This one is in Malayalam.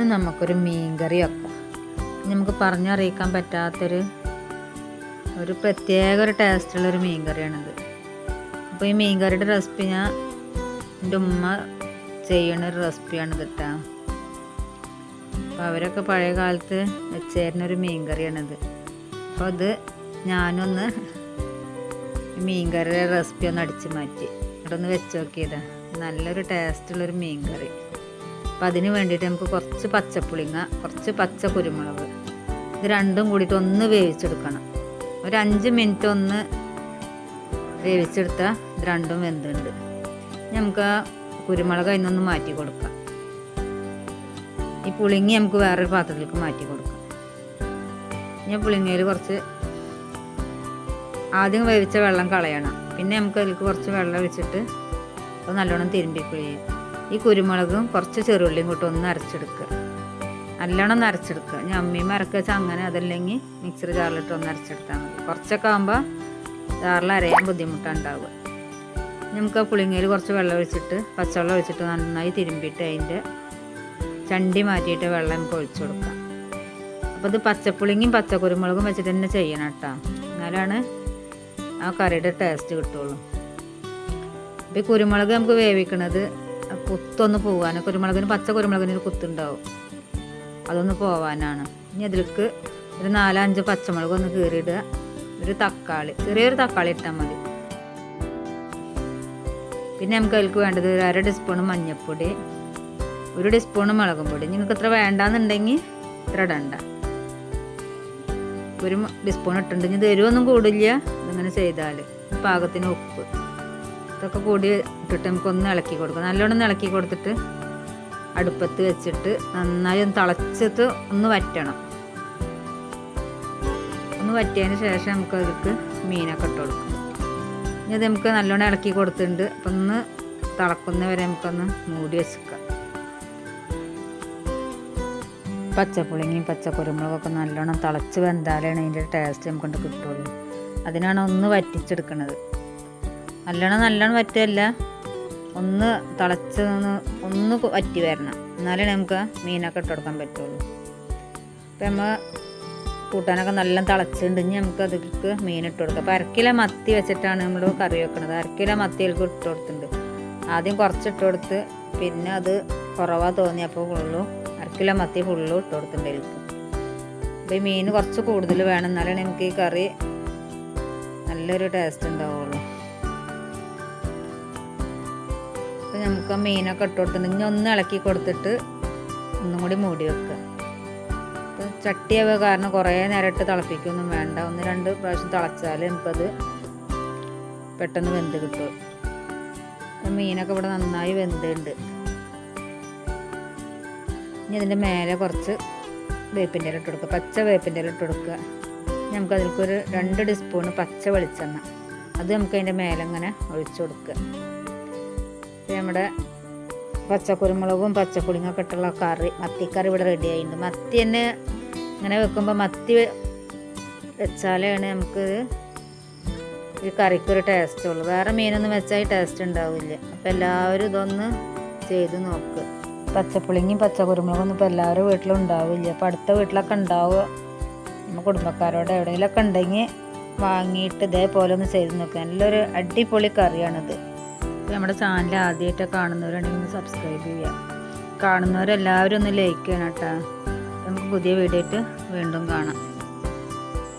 ഇന്ന് നമുക്കൊരു മീൻകറി വെക്കാം. നമുക്ക് പറഞ്ഞറിയിക്കാൻ പറ്റാത്തൊരു ഒരു പ്രത്യേക ഒരു ടേസ്റ്റുള്ള ഒരു മീൻകറിയാണിത്. അപ്പോൾ ഈ മീൻകറിയുടെ റെസിപ്പി ഞാൻ എന്റെ ഉമ്മ ചെയ്യണ ഒരു റെസിപ്പിയാണ് കേട്ടോ അപ്പോൾ അവരൊക്കെ പഴയ കാലത്ത് വെച്ചേരുന്ന ഒരു മീൻകറിയാണിത്. അപ്പോൾ അത് ഞാനൊന്ന് മീൻകറിയുടെ റെസിപ്പി ഒന്ന് അടിച്ച് മാറ്റി. ഇവിടൊന്ന് വെച്ച് നോക്കിയതാണ് നല്ലൊരു ടേസ്റ്റുള്ളൊരു മീൻകറി. അപ്പം അതിന് വേണ്ടിയിട്ട് നമുക്ക് കുറച്ച് പച്ചപ്പുളിങ്ങ കുറച്ച് പച്ച കുരുമുളക്. ഇത് രണ്ടും കൂടിയിട്ട് ഒന്ന് വേവിച്ചെടുക്കണം. ഒരു അഞ്ച് മിനിറ്റ് ഒന്ന് വേവിച്ചെടുത്താൽ ഇത് രണ്ടും വെന്തുണ്ട്. നമുക്ക് ആ കുരുമുളക് അതിനൊന്ന് മാറ്റി കൊടുക്കാം. ഈ പുളിങ്ങി നമുക്ക് വേറൊരു പാത്രത്തിലേക്ക് മാറ്റി കൊടുക്കാം. ഞാൻ പുളിങ്ങയിൽ കുറച്ച് ആദ്യം വേവിച്ച വെള്ളം കളയണം. പിന്നെ നമുക്ക് അതിലേക്ക് കുറച്ച് വെള്ളം ഒഴിച്ചിട്ട് അത് നല്ലോണം തിരുമ്പി പിഴിയും ഈ കുരുമുളകും കുറച്ച് ചെറുള്ളിയും കൂട്ടി ഒന്ന് അരച്ചെടുക്കുക. നല്ലോണം ഒന്ന് അരച്ചെടുക്കുക. ഞാൻ അമ്മയും അരക്കുക വെച്ചാൽ അങ്ങനെ അതല്ലെങ്കിൽ മിക്സർ ജാറിലിട്ട് ഒന്ന് അരച്ചെടുത്താൽ മതി. കുറച്ചൊക്കെ ആകുമ്പോൾ ജാറിൽ അരയാൻ ബുദ്ധിമുട്ടുണ്ടാവുക. നമുക്ക് ആ പുളിങ്ങയിൽ കുറച്ച് വെള്ളം ഒഴിച്ചിട്ട് പച്ചവെള്ളം ഒഴിച്ചിട്ട് നന്നായി തിരുമ്പിയിട്ട് അതിന്റെ ചണ്ടി മാറ്റിയിട്ട് വെള്ളം നമുക്ക് ഒഴിച്ചു കൊടുക്കാം. അപ്പോൾ ഇത് പച്ചപ്പുളിങ്ങയും പച്ചക്കുരുമുളകും വെച്ചിട്ട് തന്നെ ചെയ്യണം കേട്ടോ. എന്നാലാണ് ആ കറിയുടെ ടേസ്റ്റ് കിട്ടുള്ളൂ. ഈ കുരുമുളക് നമുക്ക് വേവിക്കണത് കുത്തൊന്ന് പോകാൻ കുരുമുളകിന് പച്ച കുരുമുളകിന് ഒരു കുത്തുണ്ടാവും. അതൊന്ന് പോവാനാണ്. ഇനി അതിലേക്ക് ഒരു നാലഞ്ച് പച്ചമുളക് ഒന്ന് കീറിയിടുക. ഒരു തക്കാളി ചെറിയൊരു തക്കാളി ഇട്ടാൽ മതി. പിന്നെ നമുക്ക് അതിലേക്ക് വേണ്ടത് ഒരു അര ടീസ്പൂൺ മഞ്ഞൾപ്പൊടി ഒരു ടീസ്പൂൺ മുളകും പൊടി. നിങ്ങൾക്ക് ഇത്ര വേണ്ടാന്നുണ്ടെങ്കിൽ ഇത്ര ഇടണ്ട. ഒരു ടീസ്പൂൺ ഇട്ടിട്ടുണ്ടെങ്കിൽ ഇത് എരിവൊന്നും കൂടില്ല. ഇതിങ്ങനെ ചെയ്താൽ പാകത്തിന് ഉപ്പ്. ഇതൊക്കെ കൂടി ഇട്ടിട്ട് നമുക്കൊന്ന് ഇളക്കി കൊടുക്കാം. നല്ലോണം ഇളക്കി കൊടുത്തിട്ട് അടുപ്പത്ത് വെച്ചിട്ട് നന്നായി ഒന്ന് തിളച്ചിട്ട് ഒന്ന് വറ്റണം. ഒന്ന് വറ്റിയതിന് ശേഷം നമുക്ക് അതിലേക്ക് മീനൊക്കെ ഇട്ട് കൊടുക്കാം. ഇനി അത് നമുക്ക് നല്ലോണം ഇളക്കി കൊടുത്തിട്ടുണ്ട്. അപ്പം ഒന്ന് തിളക്കുന്ന വരെ നമുക്കൊന്ന് മൂടി വെച്ചേക്കാം. പച്ചപ്പുളിങ്ങിയും പച്ചക്കുരുമുളകൊക്കെ നല്ലോണം തിളച്ച് വെന്താലാണ് അതിന്റെ ടേസ്റ്റ് നമുക്കൊണ്ട് കിട്ടുള്ളൂ. അതിനാണ് ഒന്ന് വറ്റിച്ചെടുക്കുന്നത് നല്ലോണം നല്ലോണം വറ്റല്ല. ഒന്ന് തിളച്ച് ഒന്ന് വറ്റി വരണം. എന്നാലേ നമുക്ക് മീനൊക്കെ ഇട്ട് കൊടുക്കാൻ പറ്റുള്ളൂ. അപ്പം നമ്മൾ കൂട്ടാനൊക്കെ നല്ല തിളച്ചിട്ടുണ്ടെങ്കിൽ നമുക്ക് അതിലേക്ക് മീൻ ഇട്ട് കൊടുക്കാം. അപ്പോൾ അരക്കില മത്തി വെച്ചിട്ടാണ് നമ്മൾ കറി വെക്കുന്നത് അരക്കില മത്തി അതിലേക്ക് ഇട്ട് കൊടുത്തിട്ടുണ്ട്. ആദ്യം കുറച്ച് ഇട്ട് കൊടുത്ത് പിന്നെ അത് കുറവാ തോന്നിയപ്പോൾ ഫുള്ളു അരക്കില മത്തി ഫുള്ളും ഇട്ട് കൊടുത്തിട്ടുണ്ട് അതിലേക്ക്. അപ്പോൾ ഈ മീൻ കുറച്ച് കൂടുതൽ വേണം. എന്നാലാണ് നമുക്ക് ഈ കറി നല്ലൊരു ടേസ്റ്റ് ഉണ്ടാവുള്ളൂ. അപ്പോൾ നമുക്ക് ആ മീനൊക്കെ ഇട്ട് ഇനി ഒന്ന് ഇളക്കി കൊടുത്തിട്ട് ഒന്നും കൂടി മൂടി വെക്കുക. അപ്പോൾ ചട്ടിയാവുക കാരണം കുറേ നേരം ഇട്ട് തിളപ്പിക്കൊന്നും വേണ്ട. ഒന്ന് രണ്ട് പ്രാവശ്യം തിളച്ചാൽ നമുക്കത് പെട്ടെന്ന് വെന്ത് കിട്ടും. മീനൊക്കെ ഇവിടെ നന്നായി വെന്തുണ്ട്. ഇനി അതിന്റെ മേലെ കുറച്ച് വേപ്പിന്റെ ഇല ഇട്ട് കൊടുക്കുക. പച്ച വേപ്പിന്റെ ഇല ഇട്ട് കൊടുക്കുക. നമുക്ക് അതിലേക്കൊരു രണ്ട് ടീസ്പൂണ് പച്ച വെളിച്ചെണ്ണ. അത് നമുക്ക് അതിന്റെ മേലെ ഇങ്ങനെ ഒഴിച്ചു കൊടുക്കുക. നമ്മുടെ പച്ചക്കുരുമുളകും പച്ചപ്പുളിങ്ങൊക്കെ ഇട്ടുള്ള കറി മത്തിക്കറി ഇവിടെ റെഡി ആയിട്ടുണ്ട്. മത്തി തന്നെ ഇങ്ങനെ വെക്കുമ്പോൾ മത്തി വെച്ചാലാണ് നമുക്ക് ഈ കറിക്കൊരു ടേസ്റ്റ് ഉള്ളൂ. വേറെ മീനൊന്നും വെച്ചാൽ ടേസ്റ്റ് ഉണ്ടാവില്ല. അപ്പോൾ എല്ലാവരും ഇതൊന്ന് ചെയ്ത് നോക്കുക പച്ചപ്പുളിങ്ങയും പച്ചക്കുരുമുളകൊന്നും ഇപ്പോൾ എല്ലാവരും വീട്ടിലും ഉണ്ടാവില്ല. അപ്പം അടുത്ത വീട്ടിലൊക്കെ ഉണ്ടാവുക. നമ്മൾ കുടുംബക്കാരോട് എവിടെയെങ്കിലുമൊക്കെ ഉണ്ടെങ്കിൽ വാങ്ങിയിട്ട് ഇതേപോലെ ഒന്ന് ചെയ്ത് നോക്കുക നല്ലൊരു അടിപൊളി കറിയാണിത്. അപ്പോൾ നമ്മുടെ ചാനൽ ആദ്യമായിട്ട് കാണുന്നവരുണ്ടെങ്കിൽ സബ്സ്ക്രൈബ് ചെയ്യാം. കാണുന്നവരെല്ലാവരും ഒന്ന് ലൈക്ക് ചെയ്യണം കേട്ടോ. നമുക്ക് പുതിയ വീഡിയോ ആയിട്ട് വീണ്ടും കാണാം.